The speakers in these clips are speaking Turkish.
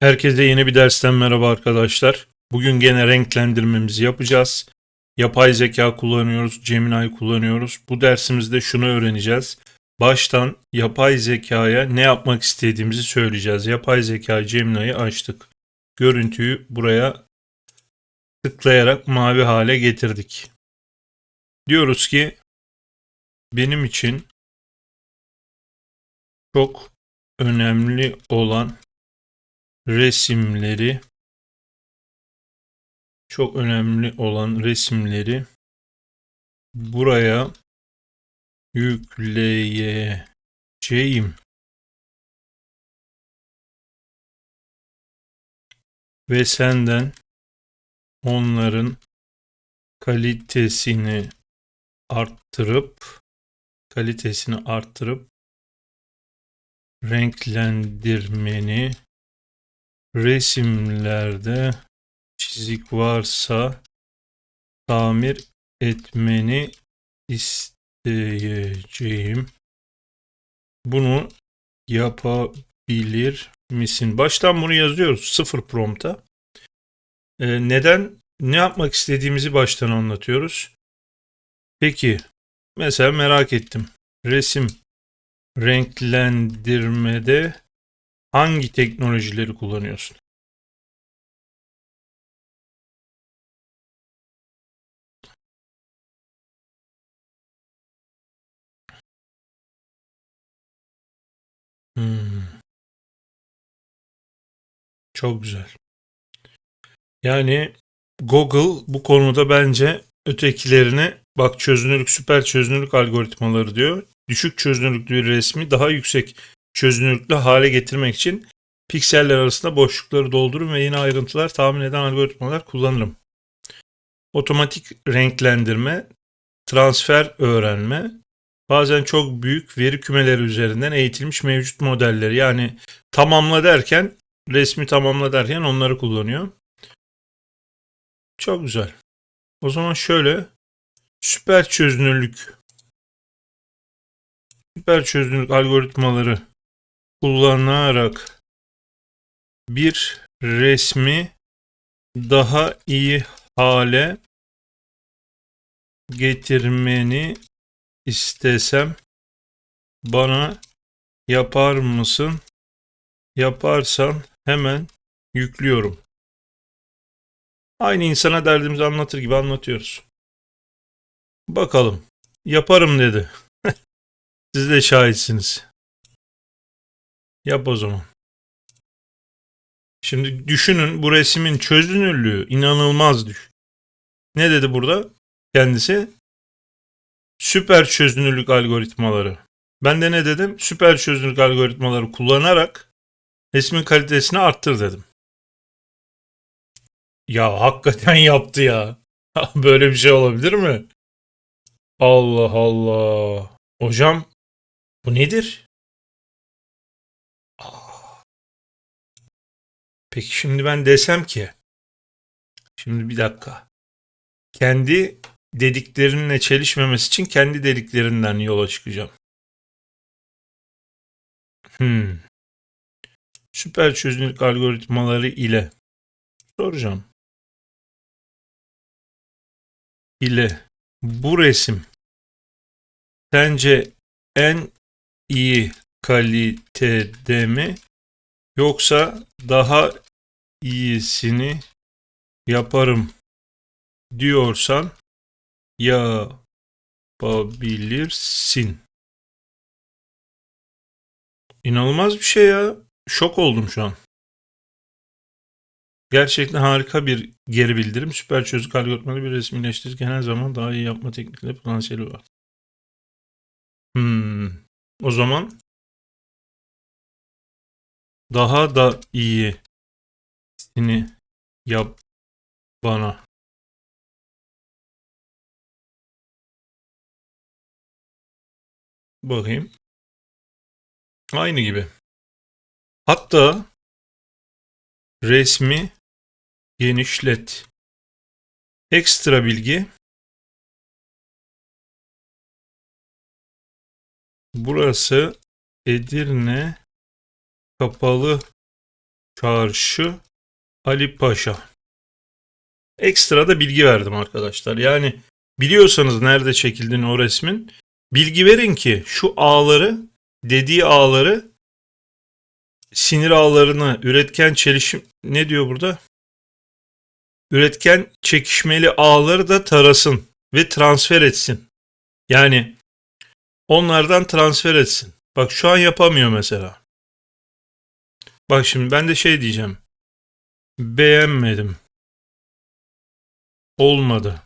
Herkese yeni bir dersten merhaba arkadaşlar. Bugün gene renklendirmemizi yapacağız. Yapay zeka kullanıyoruz, Gemini kullanıyoruz. Bu dersimizde şunu öğreneceğiz. Baştan yapay zekaya ne yapmak istediğimizi söyleyeceğiz. Yapay zeka Gemini'yi açtık. Görüntüyü buraya tıklayarak mavi hale getirdik. Diyoruz ki benim için çok önemli olan resimleri çok önemli olan resimleri buraya yükleyeceğim. Ve senden onların kalitesini arttırıp kalitesini arttırıp renklendirmeni resimlerde çizik varsa tamir etmeni isteyeceğim. Bunu yapabilir misin? Baştan bunu yazıyoruz sıfır prompta. Ee, neden? Ne yapmak istediğimizi baştan anlatıyoruz. Peki, mesela merak ettim. Resim renklendirmede hangi teknolojileri kullanıyorsun? Hmm. Çok güzel. Yani Google bu konuda bence ötekilerini bak çözünürlük süper çözünürlük algoritmaları diyor. Düşük çözünürlüklü resmi daha yüksek çözünürlüklü hale getirmek için pikseller arasında boşlukları doldurun ve yeni ayrıntılar tahmin eden algoritmalar kullanırım. Otomatik renklendirme, transfer öğrenme, bazen çok büyük veri kümeleri üzerinden eğitilmiş mevcut modelleri yani tamamla derken resmi tamamla derken onları kullanıyor. Çok güzel. O zaman şöyle süper çözünürlük süper çözünürlük algoritmaları kullanarak bir resmi daha iyi hale getirmeni istesem bana yapar mısın? Yaparsan hemen yüklüyorum. Aynı insana derdimizi anlatır gibi anlatıyoruz. Bakalım. Yaparım dedi. Siz de şahitsiniz. Yap o zaman. Şimdi düşünün bu resmin çözünürlüğü inanılmaz düşük. Ne dedi burada kendisi? Süper çözünürlük algoritmaları. Ben de ne dedim? Süper çözünürlük algoritmaları kullanarak resmin kalitesini arttır dedim. Ya hakikaten yaptı ya. Böyle bir şey olabilir mi? Allah Allah. Hocam bu nedir? Peki şimdi ben desem ki şimdi bir dakika. Kendi dediklerinle çelişmemesi için kendi dediklerinden yola çıkacağım. Hmm. Süper çözünürlük algoritmaları ile soracağım. ile bu resim sence en iyi kalitede mi yoksa daha iyisini yaparım diyorsan yapabilirsin. İnanılmaz bir şey ya. Şok oldum şu an. Gerçekten harika bir geri bildirim. Süper çözük algoritmalı bir resim iyileştirirken her zaman daha iyi yapma teknikleri potansiyeli var. Hmm. O zaman daha da iyisini yap bana. Bakayım. Aynı gibi. Hatta resmi genişlet. Ekstra bilgi. Burası Edirne Kapalı Çarşı Ali Paşa. Ekstra da bilgi verdim arkadaşlar. Yani biliyorsanız nerede çekildiğini o resmin bilgi verin ki şu ağları dediği ağları sinir ağlarını üretken çelişim ne diyor burada? Üretken çekişmeli ağları da tarasın ve transfer etsin. Yani onlardan transfer etsin. Bak şu an yapamıyor mesela. Bak şimdi ben de şey diyeceğim. Beğenmedim. Olmadı.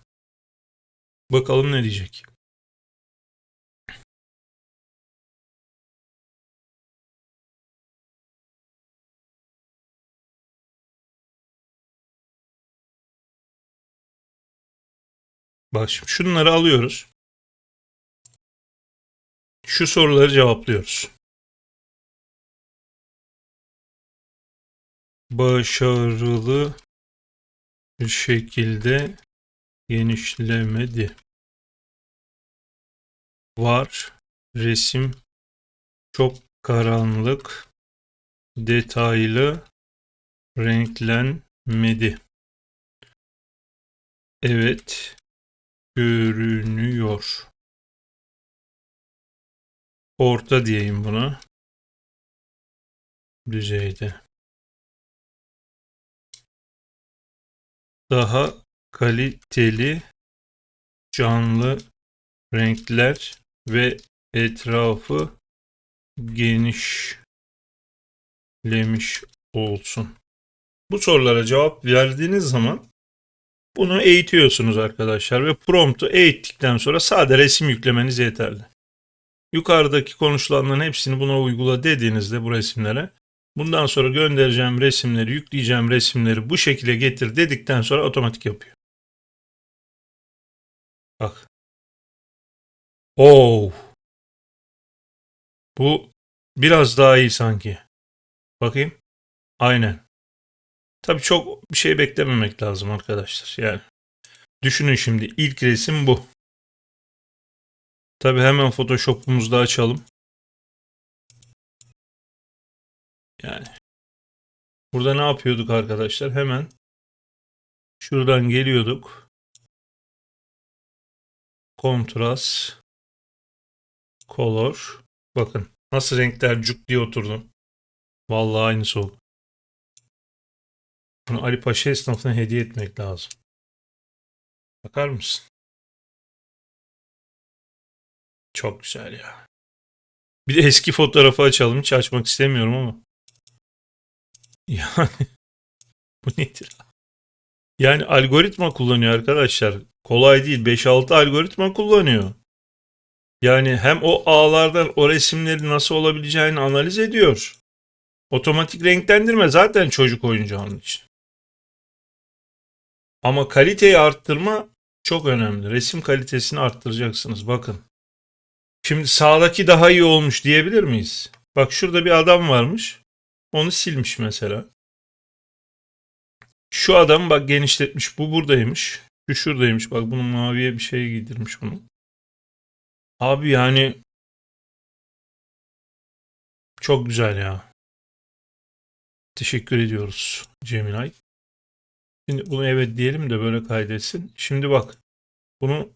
Bakalım ne diyecek. Bak şimdi şunları alıyoruz. Şu soruları cevaplıyoruz. Başarılı bir şekilde genişlemedi. Var resim çok karanlık, detaylı renklenmedi. Evet, görünüyor. Orta diyeyim buna. Düzeyde. Daha kaliteli canlı renkler ve etrafı genişlemiş olsun. Bu sorulara cevap verdiğiniz zaman bunu eğitiyorsunuz arkadaşlar ve promptu eğittikten sonra sade resim yüklemeniz yeterli. Yukarıdaki konuşulanların hepsini buna uygula dediğinizde bu resimlere bundan sonra göndereceğim resimleri, yükleyeceğim resimleri bu şekilde getir dedikten sonra otomatik yapıyor. Bak. Oh. Bu biraz daha iyi sanki. Bakayım. Aynen. Tabii çok bir şey beklememek lazım arkadaşlar. Yani düşünün şimdi ilk resim bu. Tabii hemen Photoshop'umuzu da açalım. Yani burada ne yapıyorduk arkadaşlar? Hemen şuradan geliyorduk. Kontrast Color. Bakın nasıl renkler cuk diye oturdu. Vallahi aynısı oldu. Bunu Ali Paşa esnafına hediye etmek lazım. Bakar mısın? Çok güzel ya. Bir de eski fotoğrafı açalım. Hiç açmak istemiyorum ama. Yani bu nedir? Yani algoritma kullanıyor arkadaşlar. Kolay değil. 5-6 algoritma kullanıyor. Yani hem o ağlardan o resimlerin nasıl olabileceğini analiz ediyor. Otomatik renklendirme zaten çocuk oyuncağı için. Ama kaliteyi arttırma çok önemli. Resim kalitesini arttıracaksınız. Bakın. Şimdi sağdaki daha iyi olmuş diyebilir miyiz? Bak şurada bir adam varmış. Onu silmiş mesela. Şu adam bak genişletmiş. Bu buradaymış. Şu şuradaymış. Bak bunun maviye bir şey giydirmiş bunu. Abi yani çok güzel ya. Teşekkür ediyoruz Gemini. Şimdi bunu evet diyelim de böyle kaydetsin. Şimdi bak. Bunu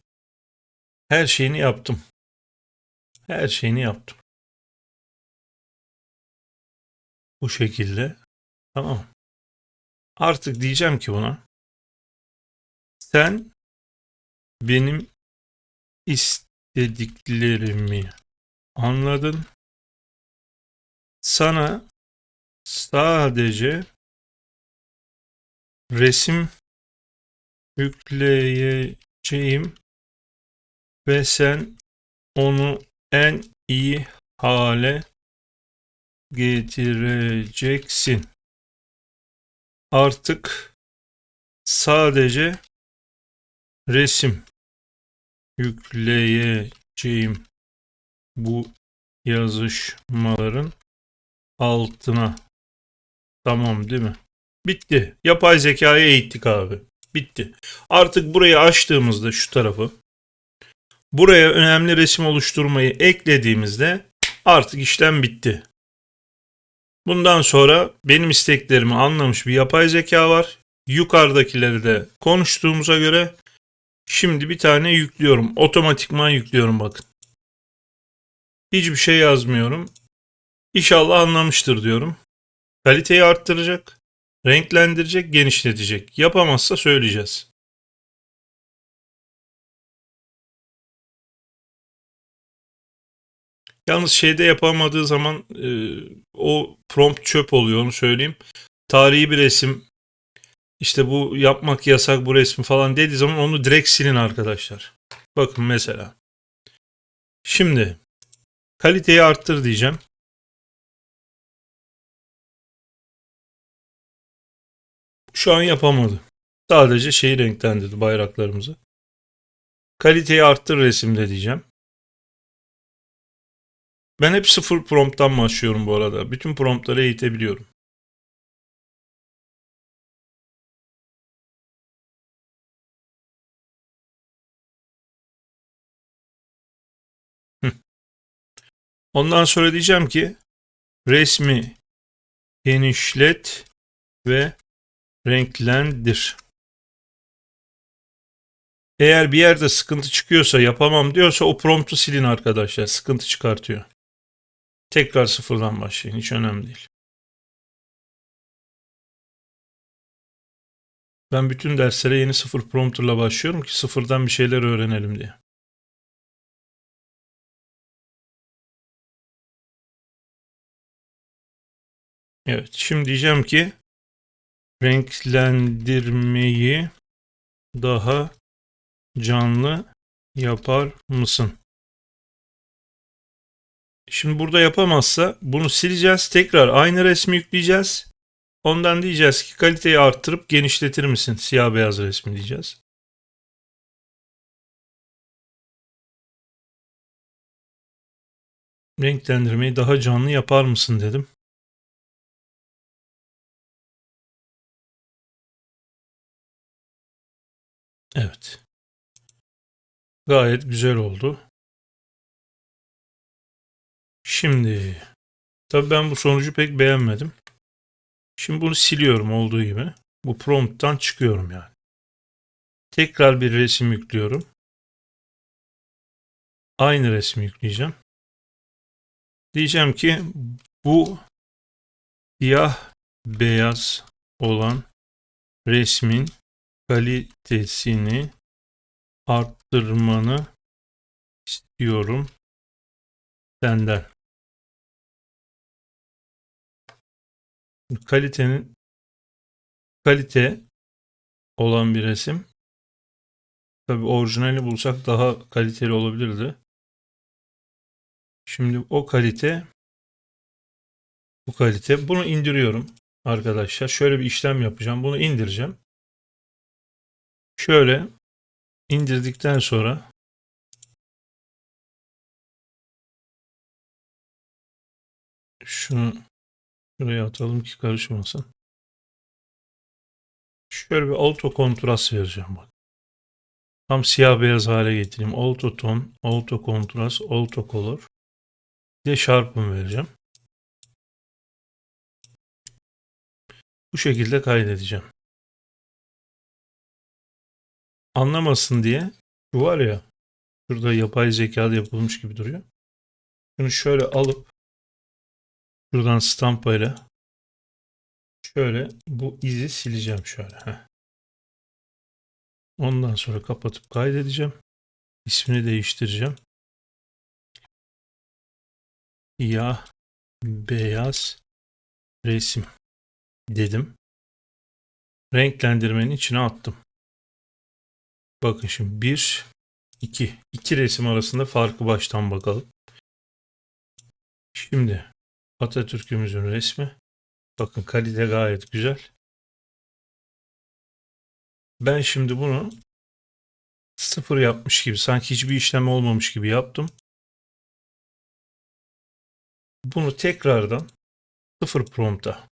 her şeyini yaptım. Her şeyini yaptım. Bu şekilde. Tamam. Artık diyeceğim ki buna. Sen benim istediklerimi anladın. Sana sadece resim yükleyeceğim ve sen onu en iyi hale getireceksin. Artık sadece resim yükleyeceğim bu yazışmaların altına. Tamam değil mi? Bitti. Yapay zekayı eğittik abi. Bitti. Artık burayı açtığımızda şu tarafı buraya önemli resim oluşturmayı eklediğimizde artık işlem bitti. Bundan sonra benim isteklerimi anlamış bir yapay zeka var. Yukarıdakileri de konuştuğumuza göre şimdi bir tane yüklüyorum. Otomatikman yüklüyorum bakın. Hiçbir şey yazmıyorum. İnşallah anlamıştır diyorum. Kaliteyi arttıracak, renklendirecek, genişletecek. Yapamazsa söyleyeceğiz. Yalnız şeyde yapamadığı zaman e, o prompt çöp oluyor onu söyleyeyim. Tarihi bir resim işte bu yapmak yasak bu resmi falan dediği zaman onu direkt silin arkadaşlar. Bakın mesela. Şimdi kaliteyi arttır diyeceğim. Şu an yapamadı. Sadece şeyi renklendirdi bayraklarımızı. Kaliteyi arttır resimde diyeceğim. Ben hep sıfır prompttan başlıyorum bu arada. Bütün promptları eğitebiliyorum. Ondan sonra diyeceğim ki resmi genişlet ve renklendir. Eğer bir yerde sıkıntı çıkıyorsa yapamam diyorsa o promptu silin arkadaşlar. Sıkıntı çıkartıyor. Tekrar sıfırdan başlayın. Hiç önemli değil. Ben bütün derslere yeni sıfır prompterla başlıyorum ki sıfırdan bir şeyler öğrenelim diye. Evet, şimdi diyeceğim ki renklendirmeyi daha canlı yapar mısın? Şimdi burada yapamazsa bunu sileceğiz. Tekrar aynı resmi yükleyeceğiz. Ondan diyeceğiz ki kaliteyi arttırıp genişletir misin? Siyah beyaz resmi diyeceğiz. Renklendirmeyi daha canlı yapar mısın dedim. Evet. Gayet güzel oldu. Şimdi tabii ben bu sonucu pek beğenmedim. Şimdi bunu siliyorum olduğu gibi. Bu prompttan çıkıyorum yani. Tekrar bir resim yüklüyorum. Aynı resmi yükleyeceğim. Diyeceğim ki bu siyah beyaz olan resmin kalitesini arttırmanı istiyorum senden. Kalitenin kalite olan bir resim. Tabi orijinali bulsak daha kaliteli olabilirdi. Şimdi o kalite bu kalite. Bunu indiriyorum arkadaşlar. Şöyle bir işlem yapacağım. Bunu indireceğim. Şöyle indirdikten sonra şunu şuraya atalım ki karışmasın. Şöyle bir auto kontrast vereceğim bak. Tam siyah beyaz hale getireyim. Auto ton, auto kontrast, auto color. Bir de sharpen vereceğim. Bu şekilde kaydedeceğim anlamasın diye şu var ya şurada yapay zekada yapılmış gibi duruyor. Şunu şöyle alıp şuradan stampayla şöyle bu izi sileceğim şöyle. Heh. Ondan sonra kapatıp kaydedeceğim. İsmini değiştireceğim. Ya beyaz resim dedim. Renklendirmenin içine attım. Bakın şimdi bir, iki. iki resim arasında farkı baştan bakalım. Şimdi Atatürk'ümüzün resmi. Bakın kalite gayet güzel. Ben şimdi bunu sıfır yapmış gibi sanki hiçbir işlem olmamış gibi yaptım. Bunu tekrardan sıfır prompta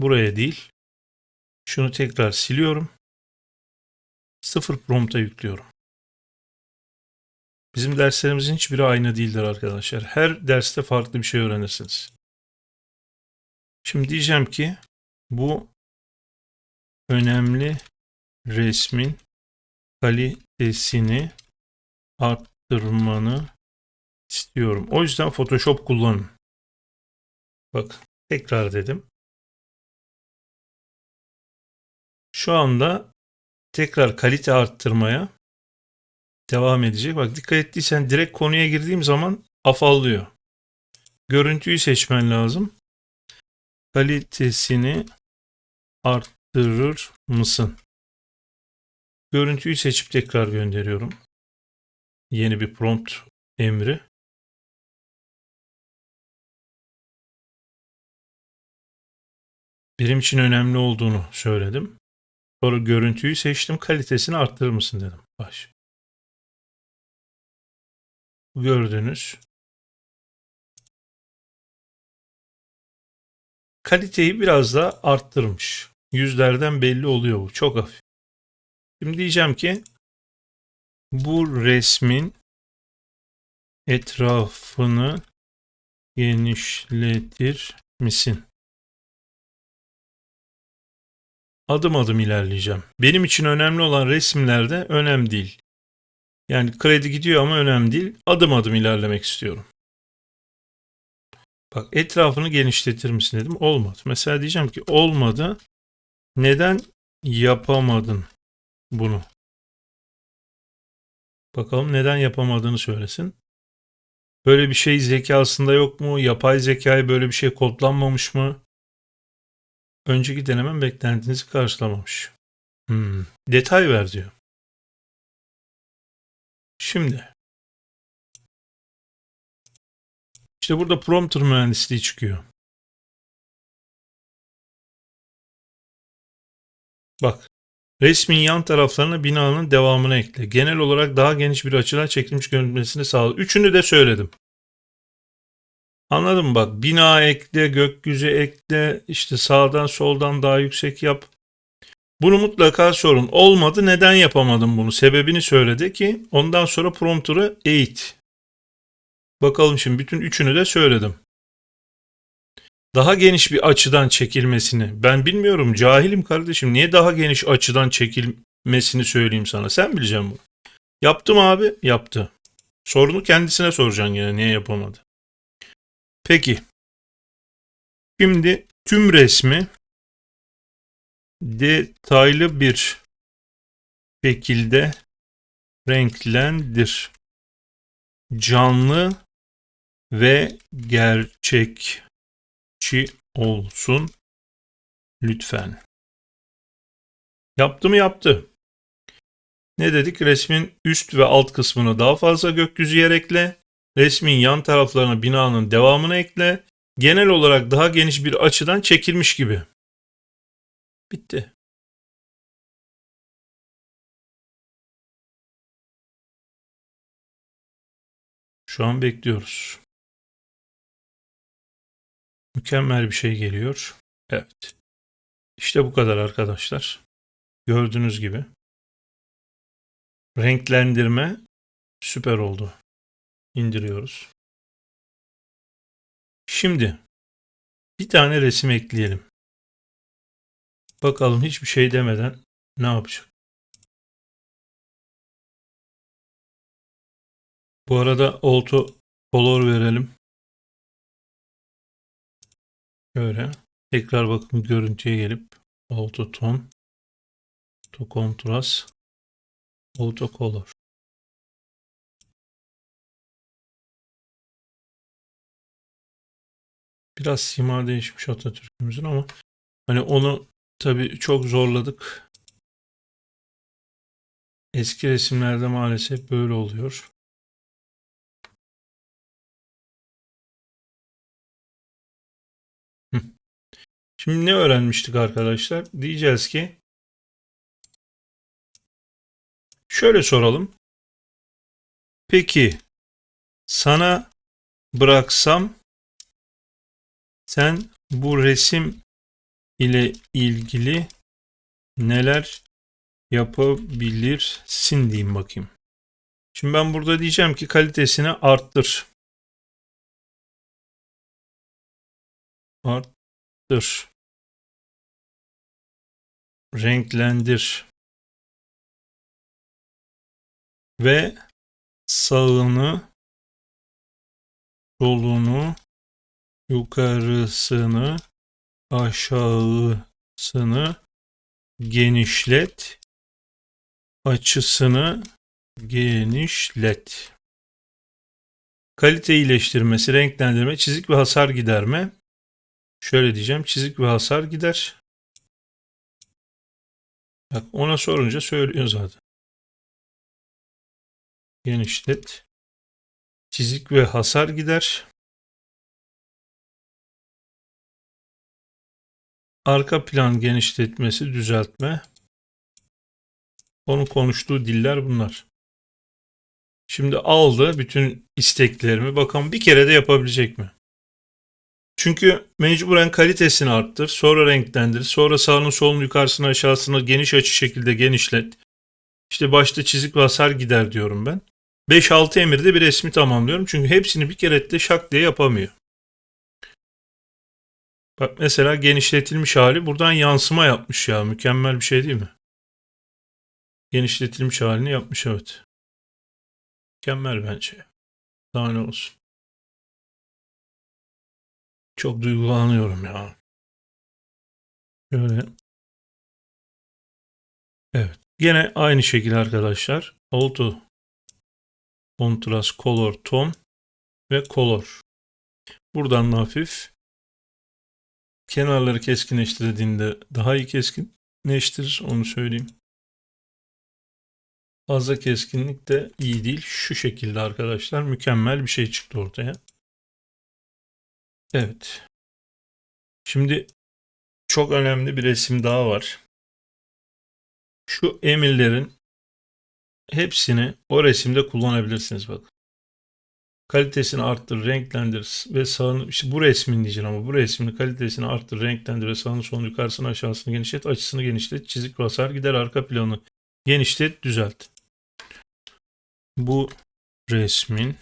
buraya değil şunu tekrar siliyorum sıfır prompta yüklüyorum. Bizim derslerimizin hiçbiri aynı değildir arkadaşlar. Her derste farklı bir şey öğrenirsiniz. Şimdi diyeceğim ki bu önemli resmin kalitesini arttırmanı istiyorum. O yüzden Photoshop kullanın. Bak tekrar dedim. Şu anda tekrar kalite arttırmaya devam edecek. Bak dikkat ettiysen direkt konuya girdiğim zaman afallıyor. Görüntüyü seçmen lazım. Kalitesini arttırır mısın? Görüntüyü seçip tekrar gönderiyorum. Yeni bir prompt emri. Benim için önemli olduğunu söyledim. Sonra görüntüyü seçtim. Kalitesini arttırır mısın dedim. Baş. Gördünüz. Kaliteyi biraz da arttırmış. Yüzlerden belli oluyor bu. Çok hafif. Şimdi diyeceğim ki bu resmin etrafını genişletir misin? Adım adım ilerleyeceğim. Benim için önemli olan resimlerde önemli değil. Yani kredi gidiyor ama önemli değil. Adım adım ilerlemek istiyorum. Bak etrafını genişletir misin dedim. Olmadı. Mesela diyeceğim ki olmadı. Neden yapamadın bunu? Bakalım neden yapamadığını söylesin. Böyle bir şey zekasında yok mu? Yapay zekaya böyle bir şey kodlanmamış mı? Önceki denemem beklentinizi karşılamamış. Hmm, detay ver diyor. Şimdi. İşte burada prompter mühendisliği çıkıyor. Bak. Resmin yan taraflarına binanın devamını ekle. Genel olarak daha geniş bir açıdan çekilmiş görünmesini sağla. Üçünü de söyledim. Anladın mı bak bina ekle, gökyüzü ekle, işte sağdan soldan daha yüksek yap. Bunu mutlaka sorun. Olmadı neden yapamadım bunu? Sebebini söyledi ki ondan sonra prompter'ı eğit. Bakalım şimdi bütün üçünü de söyledim. Daha geniş bir açıdan çekilmesini. Ben bilmiyorum cahilim kardeşim. Niye daha geniş açıdan çekilmesini söyleyeyim sana. Sen bileceksin bunu. Yaptım abi. Yaptı. Sorunu kendisine soracaksın yine niye yapamadı. Peki. Şimdi tüm resmi detaylı bir şekilde renklendir. Canlı ve gerçekçi olsun lütfen. Yaptı mı yaptı. Ne dedik? Resmin üst ve alt kısmını daha fazla gökyüzü yer ekle. Resmin yan taraflarına binanın devamını ekle. Genel olarak daha geniş bir açıdan çekilmiş gibi. Bitti. Şu an bekliyoruz. Mükemmel bir şey geliyor. Evet. İşte bu kadar arkadaşlar. Gördüğünüz gibi. Renklendirme süper oldu. İndiriyoruz. Şimdi bir tane resim ekleyelim. Bakalım hiçbir şey demeden ne yapacak? Bu arada auto color verelim. Şöyle tekrar bakın görüntüye gelip auto tone to contrast auto color Biraz sima değişmiş Atatürk'ümüzün ama hani onu tabii çok zorladık. Eski resimlerde maalesef böyle oluyor. Şimdi ne öğrenmiştik arkadaşlar? Diyeceğiz ki şöyle soralım. Peki sana bıraksam sen bu resim ile ilgili neler yapabilirsin diyeyim bakayım. Şimdi ben burada diyeceğim ki kalitesini arttır. arttır. Renklendir. Ve sağını, solunu, yukarısını, aşağısını genişlet. Açısını genişlet. Kalite iyileştirmesi, renklendirme, çizik ve hasar giderme. Şöyle diyeceğim. Çizik ve hasar gider. Bak ona sorunca söylüyor zaten. Genişlet. Çizik ve hasar gider. Arka plan genişletmesi, düzeltme. Onun konuştuğu diller bunlar. Şimdi aldı bütün isteklerimi. Bakalım bir kere de yapabilecek mi? Çünkü mecburen kalitesini arttır, sonra renklendir, sonra sağını solunu yukarısını aşağısını geniş açı şekilde genişlet. İşte başta çizik ve hasar gider diyorum ben. 5-6 emirde bir resmi tamamlıyorum. Çünkü hepsini bir kere de şak diye yapamıyor. Bak mesela genişletilmiş hali buradan yansıma yapmış ya. Mükemmel bir şey değil mi? Genişletilmiş halini yapmış evet. Mükemmel bence. Daha ne olsun. Çok duygulanıyorum ya. Şöyle. Evet. Yine aynı şekilde arkadaşlar. Auto Kontrast, Color, Ton ve Color. Buradan da hafif kenarları keskinleştirdiğinde daha iyi keskinleştirir onu söyleyeyim. Fazla keskinlik de iyi değil. Şu şekilde arkadaşlar mükemmel bir şey çıktı ortaya. Evet. Şimdi çok önemli bir resim daha var. Şu emirlerin hepsini o resimde kullanabilirsiniz bak. Kalitesini arttır, renklendir ve sağını işte bu resmin diyeceğim ama bu resmin kalitesini arttır, renklendir ve sağını solunu yukarısını aşağısını genişlet, açısını genişlet, çizik basar gider arka planı genişlet, düzelt. Bu resmin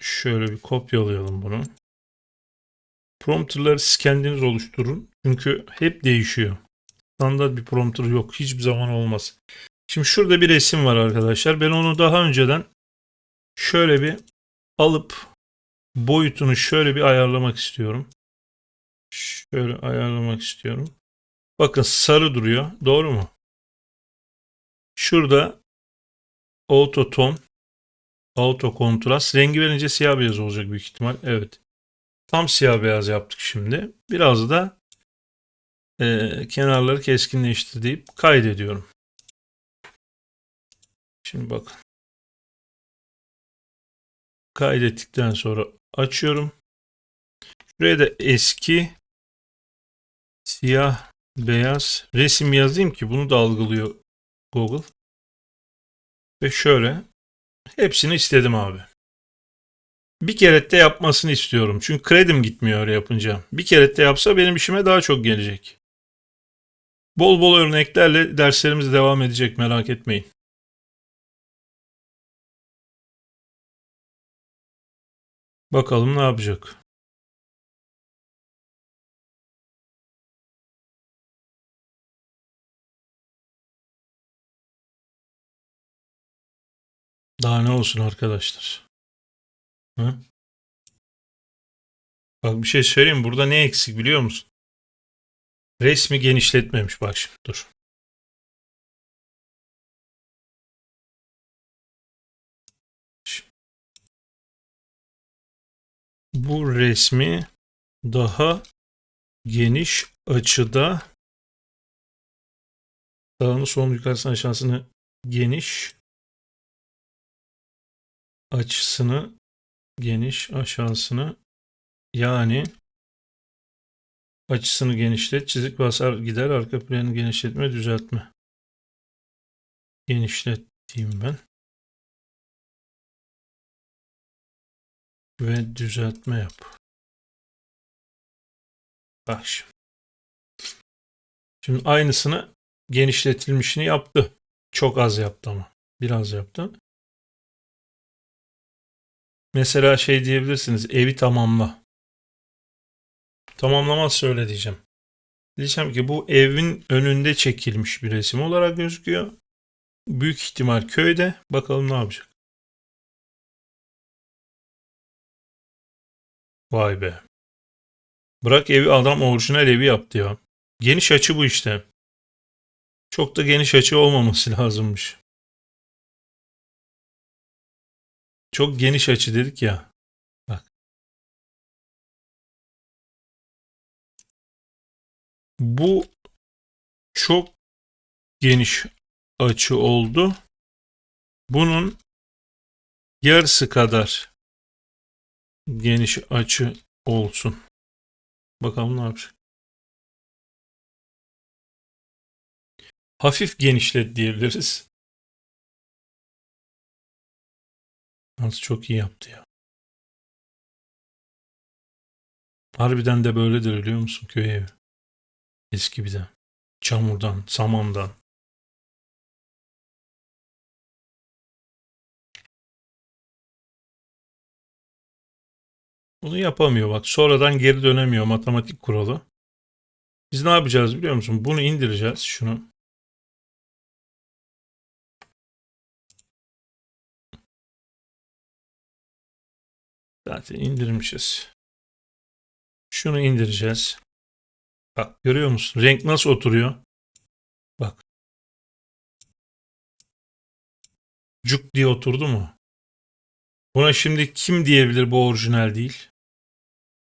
şöyle bir kopyalayalım bunu. Prompterları siz kendiniz oluşturun. Çünkü hep değişiyor. Standart bir prompter yok. Hiçbir zaman olmaz. Şimdi şurada bir resim var arkadaşlar. Ben onu daha önceden şöyle bir alıp boyutunu şöyle bir ayarlamak istiyorum. Şöyle ayarlamak istiyorum. Bakın sarı duruyor. Doğru mu? Şurada auto ton, auto kontrast. Rengi verince siyah beyaz olacak büyük ihtimal. Evet. Tam siyah beyaz yaptık şimdi. Biraz da e, kenarları keskinleştir deyip kaydediyorum. Şimdi bakın. Kaydettikten sonra açıyorum. Şuraya da eski siyah beyaz resim yazayım ki bunu da algılıyor Google. Ve şöyle hepsini istedim abi. Bir kere de yapmasını istiyorum. Çünkü kredim gitmiyor yapınca. Bir kere de yapsa benim işime daha çok gelecek. Bol bol örneklerle derslerimiz devam edecek merak etmeyin. Bakalım ne yapacak. Daha ne olsun arkadaşlar. Hı? Bak bir şey söyleyeyim. Burada ne eksik biliyor musun? Resmi genişletmemiş. Bak şimdi dur. Bu resmi daha geniş açıda sağını solunu yukarısını aşağısını geniş açısını geniş aşağısını yani açısını genişlet çizik basar gider arka planı genişletme düzeltme. Genişlet diyeyim ben ve düzeltme yap bak şimdi şimdi aynısını genişletilmişini yaptı çok az yaptı ama biraz yaptı Mesela şey diyebilirsiniz evi tamamla. Tamamlamazsa öyle diyeceğim. Diyeceğim ki bu evin önünde çekilmiş bir resim olarak gözüküyor. Büyük ihtimal köyde. Bakalım ne yapacak. Vay be. Bırak evi adam orijinal evi yaptı ya. Geniş açı bu işte. Çok da geniş açı olmaması lazımmış. Çok geniş açı dedik ya. Bak. Bu çok geniş açı oldu. Bunun yarısı kadar geniş açı olsun. Bakalım ne yapacak. Hafif genişlet diyebiliriz. Nasıl çok iyi yaptı ya. Harbiden de böyledir biliyor musun köy evi? Eski bir de. Çamurdan, samandan. Bunu yapamıyor bak. Sonradan geri dönemiyor matematik kuralı. Biz ne yapacağız biliyor musun? Bunu indireceğiz. Şunu. Zaten indirmişiz. Şunu indireceğiz. Bak görüyor musun? Renk nasıl oturuyor? Bak. Cuk diye oturdu mu? Buna şimdi kim diyebilir bu orijinal değil?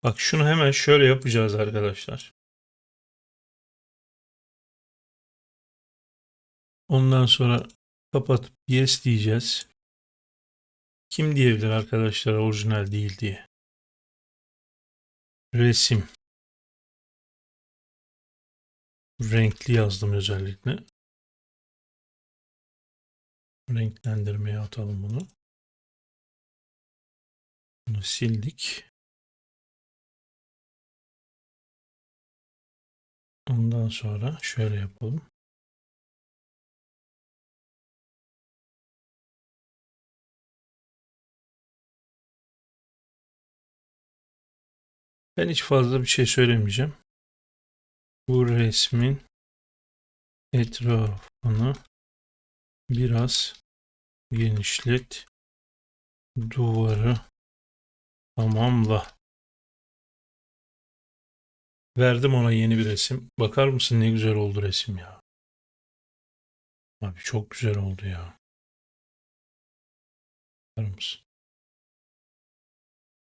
Bak şunu hemen şöyle yapacağız arkadaşlar. Ondan sonra kapatıp yes diyeceğiz. Kim diyebilir arkadaşlar orijinal değil diye. Resim. Renkli yazdım özellikle. Renklendirmeye atalım bunu. Bunu sildik. Ondan sonra şöyle yapalım. Ben hiç fazla bir şey söylemeyeceğim. Bu resmin etrafını biraz genişlet. Duvarı tamamla. Verdim ona yeni bir resim. Bakar mısın ne güzel oldu resim ya. Abi çok güzel oldu ya. Bakar mısın?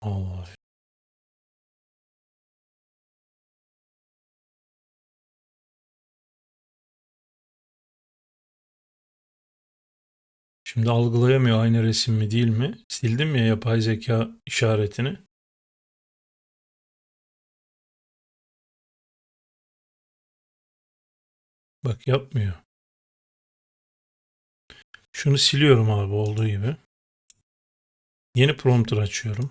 Allah. Şimdi algılayamıyor aynı resim mi değil mi? Sildim ya yapay zeka işaretini. Bak yapmıyor. Şunu siliyorum abi olduğu gibi. Yeni prompter açıyorum.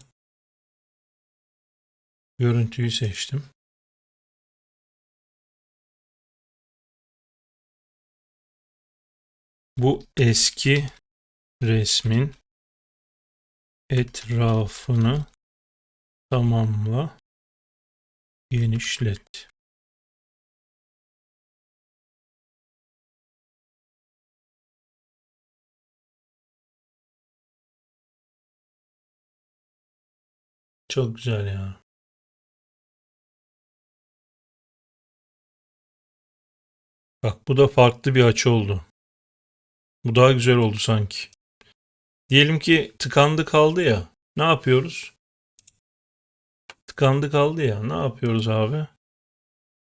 Görüntüyü seçtim. Bu eski resmin etrafını tamamla genişlet. Çok güzel ya. Bak bu da farklı bir açı oldu. Bu daha güzel oldu sanki. Diyelim ki tıkandı kaldı ya. Ne yapıyoruz? Tıkandı kaldı ya. Ne yapıyoruz abi?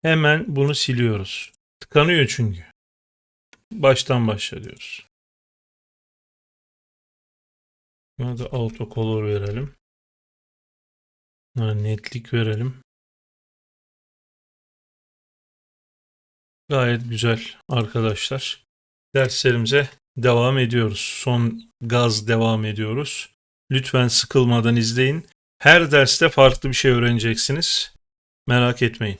Hemen bunu siliyoruz. Tıkanıyor çünkü. Baştan başla diyoruz. Buna da autocolor verelim. Netlik verelim. Gayet güzel arkadaşlar. Derslerimize devam ediyoruz. Son gaz devam ediyoruz. Lütfen sıkılmadan izleyin. Her derste farklı bir şey öğreneceksiniz. Merak etmeyin.